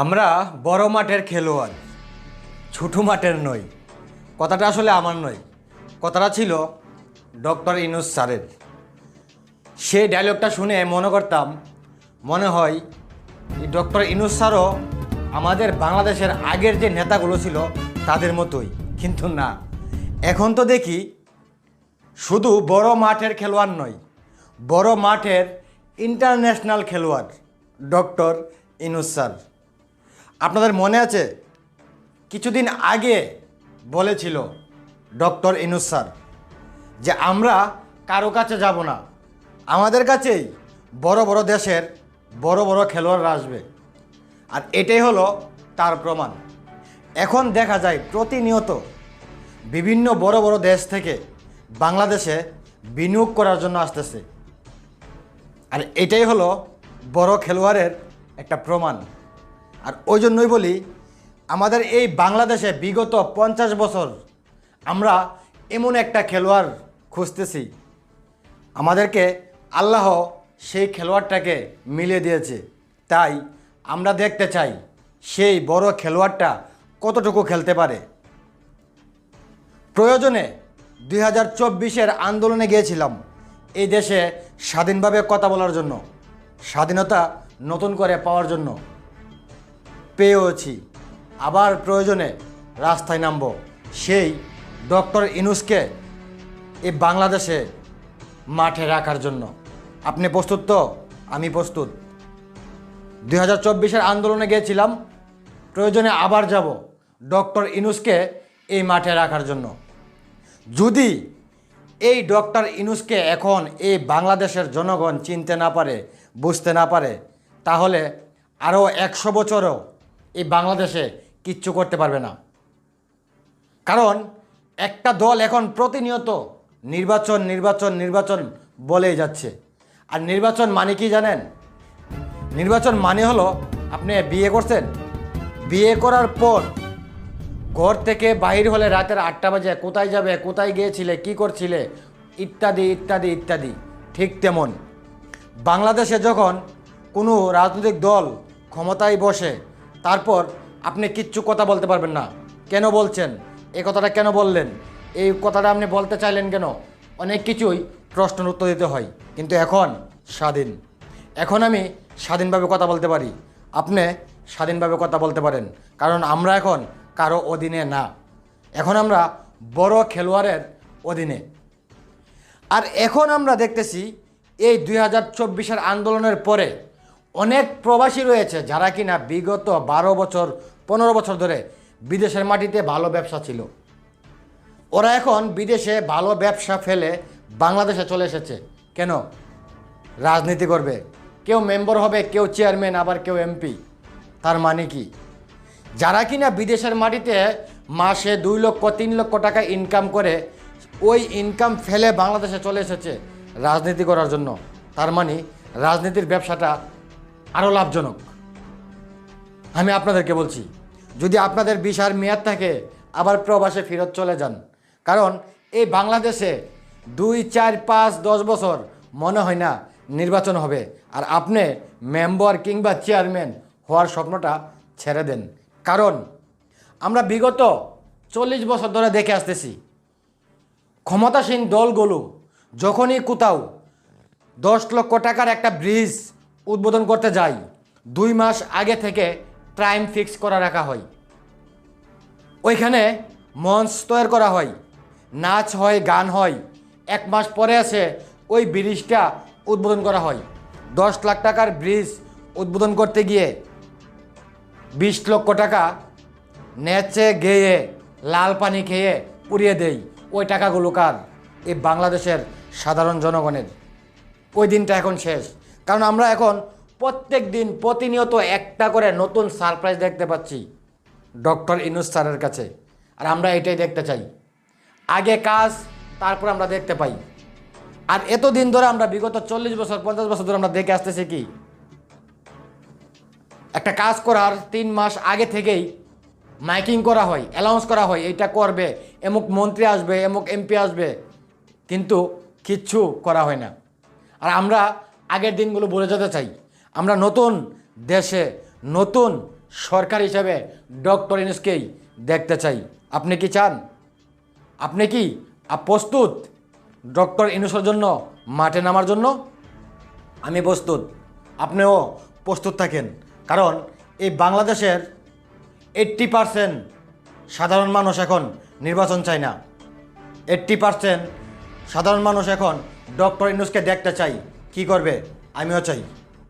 আমরা বড় মাঠের খেলোয়াড়, ছোটো মাঠের নই। কথাটা আসলে আমার নয় কথাটা ছিল ডক্টর ইনুস স্যারের। সেই ডায়লগটা শুনে মনে করতাম, মনে হয় ডক্টর ইনুস স্যারও আমাদের বাংলাদেশের আগের যে নেতাগুলো ছিল, তাদের মতোই। কিন্তু না। এখন তো দেখি শুধু বড় মাঠের খেলোয়াড় নয়, বড় মাঠের ইন্টারন্যাশনাল খেলোয়াড় ডক্টর ইনুস স্যার। আপনাদের মনে আছে? কিছুদিন আগে বলেছিল ডক্টর ইনুস স্যার যে আমরা কারও কাছে যাব না। আমাদের কাছেই বড় বড় দেশের বড় বড় খেলোয়াড়রা আসবে। আর এটাই হলো তার প্রমাণ। এখন দেখা যায় প্রতিনিয়ত বিভিন্ন বড় বড় দেশ থেকে বাংলাদেশে বিনিয়োগ করার জন্য আসতেছে। আর এটাই হলো বড় খেলোয়াড়ের একটা প্রমাণ। আর ওই জন্যই বলি, আমাদের এই বাংলাদেশে বিগত পঞ্চাশ বছর আমরা এমন একটা খেলোয়াড় খুঁজতেছি। আমাদেরকে আল্লাহ সেই খেলোয়াড়টাকে মিলিয়ে দিয়েছে। তাই আমরা দেখতে চাই সেই বড় খেলোয়াড়টা কতটুকু খেলতে পারে। প্রয়োজনে দুই হাজার চব্বিশের আন্দোলনে গিয়েছিলাম এই দেশে স্বাধীনভাবে কথা বলার জন্য, স্বাধীনতা নতুন করে পাওয়ার জন্য। পেয়েওছি। আবার প্রয়োজনে রাস্তায় নামব। সেই ডক্টর ইনুসকে এই বাংলাদেশে মাঠে রাখার জন্য। আপনি প্রস্তুত তো? আমি প্রস্তুত। দুই হাজার চব্বিশের আন্দোলনে গিয়েছিলাম। প্রয়োজনে আবার যাব ডক্টর ইনুসকে এই মাঠে রাখার জন্য। যদি এই ডক্টর ইনুসকে এখন এই বাংলাদেশের জনগণ চিনতে না পারে, বুঝতে না পারে, তাহলে আরও একশো বছরও এই বাংলাদেশে কিচ্ছু করতে পারবে না। কারণ একটা দল এখন প্রতিনিয়ত নির্বাচন নির্বাচন নির্বাচন বলেই যাচ্ছে। আর নির্বাচন মানে কি জানেন? নির্বাচন মানে হলো, আপনি বিয়ে করছেন, বিয়ে করার পর ঘর থেকে বাহির হলে রাতের আটটা বাজে, কোথায় যাবে, কোথায় গিয়েছিলে, কি করছিলে, ইত্যাদি ইত্যাদি ইত্যাদি। ঠিক তেমন। বাংলাদেশে যখন কোনো রাজনৈতিক দল ক্ষমতায় বসে তারপর আপনি কিচ্ছু কথা বলতে পারবেন না। কেন বলছেন? এই কথাটা কেন বললেন? এই কথাটা আপনি বলতে চাইলেন কেন? অনেক কিছুই প্রশ্নের উত্তর দিতে হয়, কিন্তু এখন স্বাধীন। এখন আমি স্বাধীনভাবে কথা বলতে পারি। আপনি স্বাধীনভাবে কথা বলতে পারেন, কারণ আমরা এখন কারও অধীনে না। এখন আমরা বড় খেলোয়াড়ের অধীনে। আর এখন আমরা দেখতেছি এই দুই হাজার চব্বিশের আন্দোলনের পরে অনেক প্রবাসী রয়েছে যারা কিনা বিগত বারো বছর, পনেরো বছর ধরে বিদেশের মাটিতে ভালো ব্যবসা ছিল। ওরা এখন বিদেশে ভালো ব্যবসা ফেলে বাংলাদেশে চলে এসেছে। কেন? রাজনীতি করবে। কেউ মেম্বার হবে, কেউ চেয়ারম্যান, আবার কেউ এমপি। তার মানে কি? যারা কিনা বিদেশের মাটিতে মাসে দুই লক্ষ, তিন লক্ষ টাকা ইনকাম করে, ওই ইনকাম ফেলে বাংলাদেশে চলে এসেছে রাজনীতি করার জন্য। তার মানে রাজনীতির ব্যবসাটা আরও লাভজনক। আমি আপনাদেরকে বলছি, যদি আপনাদের বিশার মেয়াদ থাকে, আবার প্রবাসে ফেরত চলে যান। কারণ এই বাংলাদেশে দুই, চার, পাঁচ, দশ বছর মনে হয় না নির্বাচন হবে। আর আপনি মেম্বার কিংবা চেয়ারম্যান হওয়ার স্বপ্নটা ছেড়ে দেন। কারণ আমরা বিগত চল্লিশ বছর ধরে দেখে আসতেছি, ক্ষমতাসীন দলগুলো যখনই কোথাও দশ লক্ষ টাকার একটা ব্রিজ উদ্বোধন করতে যাই। দুই মাস আগে থেকে টাইম ফিক্স করা রাখা হয়। ওইখানে মঞ্চ তৈরি করা হয়। নাচ হয়, গান হয়। এক মাস পরে আসে ওই ব্রিজটা উদ্বোধন করা হয়। দশ লাখ টাকার ব্রিজ উদ্বোধন করতে গিয়ে বিশ লক্ষ টাকা নেচে, গেয়ে, লাল পানি খেয়ে পুড়িয়ে দেই। ওই টাকাগুলো কার? এই বাংলাদেশের সাধারণ জনগণের। ওই দিনটা এখন শেষ। কারণ আমরা এখন প্রত্যেক দিন প্রতিনিয়ত একটা করে নতুন সারপ্রাইজ দেখতে পাচ্ছি ডক্টর ইনুস স্যারের কাছে। আর আমরা এটাই দেখতে চাই। আগে কাজ, তারপর আমরা দেখতে পাই। আর এতদিন ধরে আমরা বিগত চল্লিশ বছর, পঞ্চাশ বছর ধরে আমরা দেখে আসতেছি কি? একটা কাজ করার তিন মাস আগে থেকেই মাইকিং করা হয় অ্যালাউন্স করা হয়, এইটা করবে, এমুক মন্ত্রী আসবে, এমুক এমপি আসবে। কিন্তু কিচ্ছু করা হয় না। আর আমরা আগের দিনগুলো বলে যেতে চাই। আমরা নতুন দেশে নতুন সরকার হিসেবে ডক্টর ইনুসকেই দেখতে চাই। আপনি কি চান? আপনি কি প্রস্তুত ডক্টর ইনুসের জন্য, মাঠে নামার জন্য? আমি প্রস্তুত। আপনিও প্রস্তুত থাকেন। কারণ এই বাংলাদেশের এইট্টি পারসেন্ট সাধারণ মানুষ এখন নির্বাচন চায় না। এইট্টি পারসেন্ট সাধারণ মানুষ এখন ডক্টর ইনুসকে দেখতে চাই কি করবে? আমিও চাই।